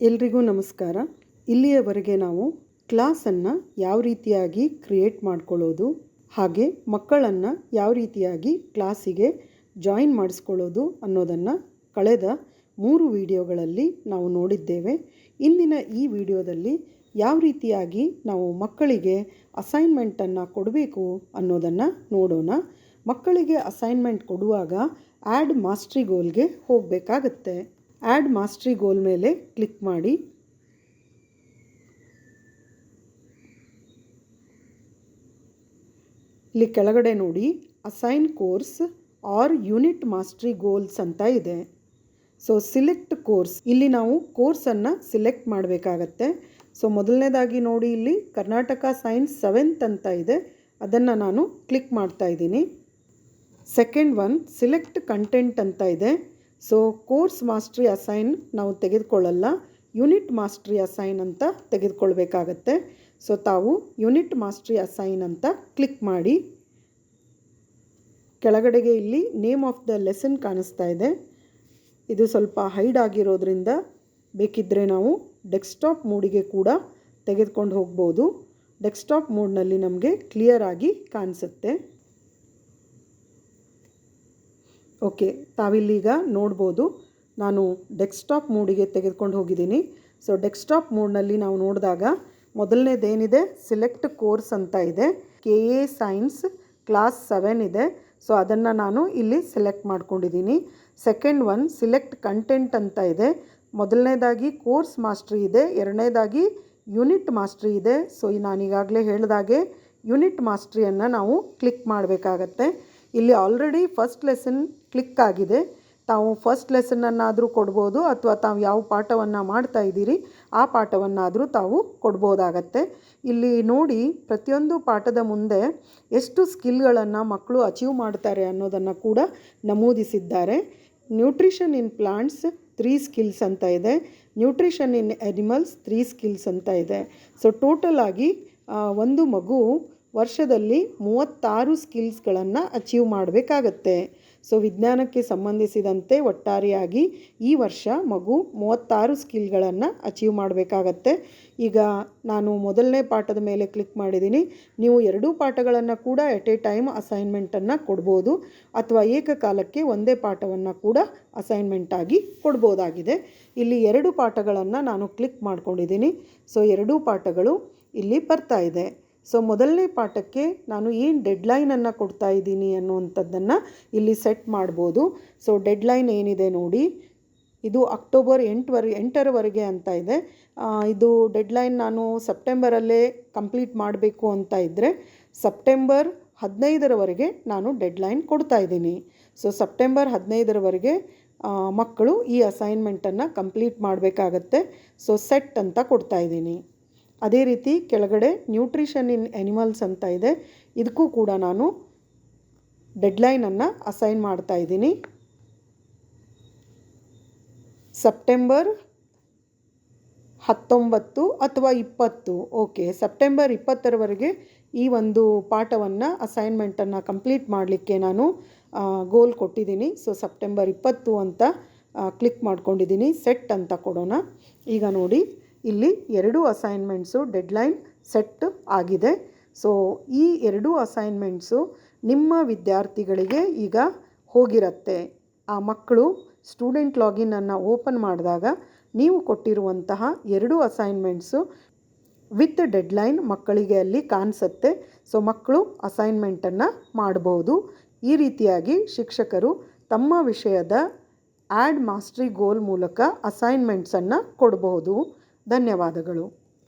ಎಲ್ರಿಗೂ ನಮಸ್ಕಾರ. ಇಲ್ಲಿಯವರೆಗೆ ನಾವು ಕ್ಲಾಸನ್ನು ಯಾವ ರೀತಿಯಾಗಿ ಕ್ರಿಯೇಟ್ ಮಾಡ್ಕೊಳ್ಳೋದು, ಹಾಗೆ ಮಕ್ಕಳನ್ನು ಯಾವ ರೀತಿಯಾಗಿ ಕ್ಲಾಸಿಗೆ ಜಾಯಿನ್ ಮಾಡಿಸ್ಕೊಳ್ಳೋದು ಅನ್ನೋದನ್ನು ಕಳೆದ ಮೂರು ವಿಡಿಯೋಗಳಲ್ಲಿ ನಾವು ನೋಡಿದ್ದೇವೆ. ಇಂದಿನ ಈ ವಿಡಿಯೋದಲ್ಲಿ ಯಾವ ರೀತಿಯಾಗಿ ನಾವು ಮಕ್ಕಳಿಗೆ ಅಸೈನ್ಮೆಂಟನ್ನು ಕೊಡಬೇಕು ಅನ್ನೋದನ್ನು ನೋಡೋಣ. ಮಕ್ಕಳಿಗೆ ಅಸೈನ್ಮೆಂಟ್ ಕೊಡುವಾಗ ಆ್ಯಡ್ ಮಾಸ್ಟ್ರಿ ಗೋಲ್ಗೆ ಹೋಗಬೇಕಾಗತ್ತೆ. ಆ್ಯಡ್ ಮಾಸ್ಟ್ರಿ ಗೋಲ್ ಮೇಲೆ ಕ್ಲಿಕ್ ಮಾಡಿ. ಇಲ್ಲಿ ಕೆಳಗಡೆ ನೋಡಿ assign course or unit mastery goals ಅಂತ ಇದೆ. ಸೊ ಸಿಲೆಕ್ಟ್ ಕೋರ್ಸ್ ಇಲ್ಲಿ ನಾವು ಕೋರ್ಸನ್ನು ಸಿಲೆಕ್ಟ್ ಮಾಡಬೇಕಾಗತ್ತೆ. ಸೊ ಮೊದಲನೇದಾಗಿ ನೋಡಿ ಇಲ್ಲಿ ಕರ್ನಾಟಕ ಸೈನ್ಸ್ ಸೆವೆಂತ್ ಅಂತ ಇದೆ. ಅದನ್ನು ನಾನು ಕ್ಲಿಕ್ ಮಾಡ್ತಾ ಇದ್ದೀನಿ. ಸೆಕೆಂಡ್ ಒನ್ ಸಿಲೆಕ್ಟ್ ಕಂಟೆಂಟ್ ಅಂತ ಇದೆ. ಸೊ ಕೋರ್ಸ್ ಮಾಸ್ಟ್ರಿ ಅಸೈನ್ ನಾವು ತೆಗೆದುಕೊಳ್ಳಲ್ಲ. ಯೂನಿಟ್ ಮಾಸ್ಟ್ರಿ ಅಸೈನ್ ಅಂತ ತೆಗೆದುಕೊಳ್ಬೇಕಾಗತ್ತೆ. ಸೊ ತಾವು ಯೂನಿಟ್ ಮಾಸ್ಟ್ರಿ ಅಸೈನ್ ಅಂತ ಕ್ಲಿಕ್ ಮಾಡಿ. ಕೆಳಗಡೆಗೆ ಇಲ್ಲಿ ನೇಮ್ ಆಫ್ ದ ಲೆಸನ್ ಕಾಣಿಸ್ತಾ ಇದೆ. ಇದು ಸ್ವಲ್ಪ ಹೈಡ್ ಆಗಿರೋದ್ರಿಂದ ಬೇಕಿದ್ದರೆ ನಾವು ಡೆಸ್ಕ್ಟಾಪ್ ಮೂಡಿಗೆ ಕೂಡ ತೆಗೆದುಕೊಂಡು ಹೋಗ್ಬೋದು. ಡೆಸ್ಕ್ಟಾಪ್ ಮೋಡ್ನಲ್ಲಿ ನಮಗೆ ಕ್ಲಿಯರ್ ಆಗಿ ಕಾಣಿಸುತ್ತೆ. ಓಕೆ, ತಾವಿಲ್ಲೀಗ ನೋಡ್ಬೋದು. ನಾನು ಡೆಸ್ಕ್ಟಾಪ್ ಮೂಡಿಗೆ ತೆಗೆದುಕೊಂಡು ಹೋಗಿದ್ದೀನಿ. ಸೊ, ಡೆಸ್ಕ್ಟಾಪ್ ಮೂಡ್ನಲ್ಲಿ ನಾವು ನೋಡಿದಾಗ ಮೊದಲನೇದೇನಿದೆ? ಸಿಲೆಕ್ಟ್ ಕೋರ್ಸ್ ಅಂತ ಇದೆ. K A science class seven ಇದೆ. ಸೊ, ಅದನ್ನು ನಾನು ಇಲ್ಲಿ ಸೆಲೆಕ್ಟ್ ಮಾಡ್ಕೊಂಡಿದ್ದೀನಿ. ಸೆಕೆಂಡ್ ಒನ್ ಸಿಲೆಕ್ಟ್ ಕಂಟೆಂಟ್ ಅಂತ ಇದೆ. ಮೊದಲನೇದಾಗಿ ಕೋರ್ಸ್ ಮಾಸ್ಟ್ರಿ ಇದೆ. ಎರಡನೇದಾಗಿ ಯೂನಿಟ್ ಮಾಸ್ಟ್ರಿ ಇದೆ. ಸೊ ನಾನು ಈಗಾಗಲೇ ಹೇಳಿದಾಗೆ ಯೂನಿಟ್ ಮಾಸ್ಟ್ರಿಯನ್ನು ನಾವು ಕ್ಲಿಕ್ ಮಾಡಬೇಕಾಗತ್ತೆ. ಇಲ್ಲಿ ಆಲ್ರೆಡಿ ಫಸ್ಟ್ ಲೆಸನ್ ಕ್ಲಿಕ್ ಆಗಿದೆ. ತಾವು ಫಸ್ಟ್ ಲೆಸನನ್ನಾದರೂ ಕೊಡ್ಬೋದು ಅಥವಾ ತಾವು ಯಾವ ಪಾಠವನ್ನು ಮಾಡ್ತಾ ಇದ್ದೀರಿ, ಆ ಪಾಠವನ್ನಾದರೂ ತಾವು ಕೊಡ್ಬೋದಾಗತ್ತೆ. ಇಲ್ಲಿ ನೋಡಿ ಪ್ರತಿಯೊಂದು ಪಾಠದ ಮುಂದೆ ಎಷ್ಟು ಸ್ಕಿಲ್ಗಳನ್ನು ಮಕ್ಕಳು ಅಚೀವ್ ಮಾಡ್ತಾರೆ ಅನ್ನೋದನ್ನು ಕೂಡ ನಮೂದಿಸಿದ್ದಾರೆ. Nutrition in plants three skills ಅಂತ ಇದೆ. Nutrition in animals three skills ಅಂತ ಇದೆ. ಸೊ ಟೋಟಲ್ ಆಗಿ ಒಂದು ಮಗು ವರ್ಷದಲ್ಲಿ ಮೂವತ್ತಾರು ಸ್ಕಿಲ್ಸ್ಗಳನ್ನು ಅಚೀವ್ ಮಾಡಬೇಕಾಗತ್ತೆ. ಸೊ, ವಿಜ್ಞಾನಕ್ಕೆ ಸಂಬಂಧಿಸಿದಂತೆ ಒಟ್ಟಾರೆಯಾಗಿ ಈ ವರ್ಷ ಮಗು ಮೂವತ್ತಾರು ಸ್ಕಿಲ್ಗಳನ್ನು ಅಚೀವ್ ಮಾಡಬೇಕಾಗತ್ತೆ. ಈಗ ನಾನು ಮೊದಲನೇ ಪಾಠದ ಮೇಲೆ ಕ್ಲಿಕ್ ಮಾಡಿದ್ದೀನಿ. ನೀವು ಎರಡೂ ಪಾಠಗಳನ್ನು ಕೂಡ ಎಟ್ ಎ ಟೈಮ್ ಅಸೈನ್ಮೆಂಟನ್ನು ಕೊಡ್ಬೋದು, ಅಥವಾ ಏಕಕಾಲಕ್ಕೆ ಒಂದೇ ಪಾಠವನ್ನು ಕೂಡ ಅಸೈನ್ಮೆಂಟಾಗಿ ಕೊಡ್ಬೋದಾಗಿದೆ. ಇಲ್ಲಿ ಎರಡು ಪಾಠಗಳನ್ನು ನಾನು ಕ್ಲಿಕ್ ಮಾಡ್ಕೊಂಡಿದ್ದೀನಿ. ಸೊ, ಎರಡೂ ಪಾಠಗಳು ಇಲ್ಲಿ ಬರ್ತಾ ಇದೆ. ಸೊ ಮೊದಲನೇ ಪಾಠಕ್ಕೆ ನಾನು ಏನು ಡೆಡ್ಲೈನನ್ನು ಕೊಡ್ತಾ ಇದ್ದೀನಿ ಅನ್ನುವಂಥದ್ದನ್ನು ಇಲ್ಲಿ ಸೆಟ್ ಮಾಡ್ಬೋದು. ಸೊ ಡೆಡ್ಲೈನ್ ಏನಿದೆ ನೋಡಿ. ಇದು ಅಕ್ಟೋಬರ್ ಎಂಟುವರೆ ಎಂಟರವರೆಗೆ ಅಂತ ಇದೆ. ಇದು ಡೆಡ್ಲೈನ್ ನಾನು ಸೆಪ್ಟೆಂಬರಲ್ಲೇ ಕಂಪ್ಲೀಟ್ ಮಾಡಬೇಕು ಅಂತ ಇದ್ದರೆ ಸೆಪ್ಟೆಂಬರ್ ಹದಿನೈದರವರೆಗೆ ನಾನು ಡೆಡ್ಲೈನ್ ಕೊಡ್ತಾ ಇದ್ದೀನಿ. ಸೊ ಸೆಪ್ಟೆಂಬರ್ ಹದಿನೈದರವರೆಗೆ ಮಕ್ಕಳು ಈ ಅಸೈನ್ಮೆಂಟನ್ನು ಕಂಪ್ಲೀಟ್ ಮಾಡಬೇಕಾಗತ್ತೆ. ಸೊ ಸೆಟ್ ಅಂತ ಕೊಡ್ತಾ ಇದ್ದೀನಿ. ಅದೇ ರೀತಿ ಕೆಳಗಡೆ ನ್ಯೂಟ್ರಿಷನ್ ಇನ್ ಎನಿಮಲ್ಸ್ ಅಂತ ಇದೆ. ಇದಕ್ಕೂ ಕೂಡ ನಾನು ಡೆಡ್ಲೈನನ್ನು ಅಸೈನ್ ಮಾಡ್ತಾ ಇದ್ದೀನಿ. ಸೆಪ್ಟೆಂಬರ್ ಹತ್ತೊಂಬತ್ತು ಅಥವಾ ಇಪ್ಪತ್ತು. ಓಕೆ, ಸೆಪ್ಟೆಂಬರ್ ಇಪ್ಪತ್ತರವರೆಗೆ ಈ ಒಂದು ಪಾಠವನ್ನು ಅಸೈನ್ಮೆಂಟನ್ನು ಕಂಪ್ಲೀಟ್ ಮಾಡಲಿಕ್ಕೆ ನಾನು ಗೋಲ್ ಕೊಟ್ಟಿದ್ದೀನಿ. ಸೊ, ಸೆಪ್ಟೆಂಬರ್ ಇಪ್ಪತ್ತು ಅಂತ ಕ್ಲಿಕ್ ಮಾಡ್ಕೊಂಡಿದ್ದೀನಿ. ಸೆಟ್ ಅಂತ ಕೊಡೋಣ. ಈಗ ನೋಡಿ. ಇಲ್ಲಿ ಎರಡೂ ಅಸೈನ್ಮೆಂಟ್ಸು ಡೆಡ್ಲೈನ್ ಸೆಟ್ ಆಗಿದೆ. ಸೊ ಈ ಎರಡೂ ಅಸೈನ್ಮೆಂಟ್ಸು ನಿಮ್ಮ ವಿದ್ಯಾರ್ಥಿಗಳಿಗೆ ಈಗ ಹೋಗಿರುತ್ತೆ. ಆ ಮಕ್ಕಳು ಸ್ಟೂಡೆಂಟ್ ಲಾಗಿನನ್ನು ಓಪನ್ ಮಾಡಿದಾಗ ನೀವು ಕೊಟ್ಟಿರುವಂತಹ ಎರಡೂ ಅಸೈನ್ಮೆಂಟ್ಸು ವಿತ್ ಡೆಡ್ಲೈನ್ ಮಕ್ಕಳಿಗೆ ಅಲ್ಲಿ ಕಾಣಿಸುತ್ತೆ. ಸೊ ಮಕ್ಕಳು ಅಸೈನ್ಮೆಂಟನ್ನು ಮಾಡಬಹುದು ಈ ರೀತಿಯಾಗಿ ಶಿಕ್ಷಕರು ತಮ್ಮ ವಿಷಯದ ಆ್ಯಡ್ ಮಾಸ್ಟ್ರಿ ಗೋಲ್ ಮೂಲಕ ಅಸೈನ್ಮೆಂಟ್ಸನ್ನು ಕೊಡಬಹುದು ಧನ್ಯವಾದಗಳು.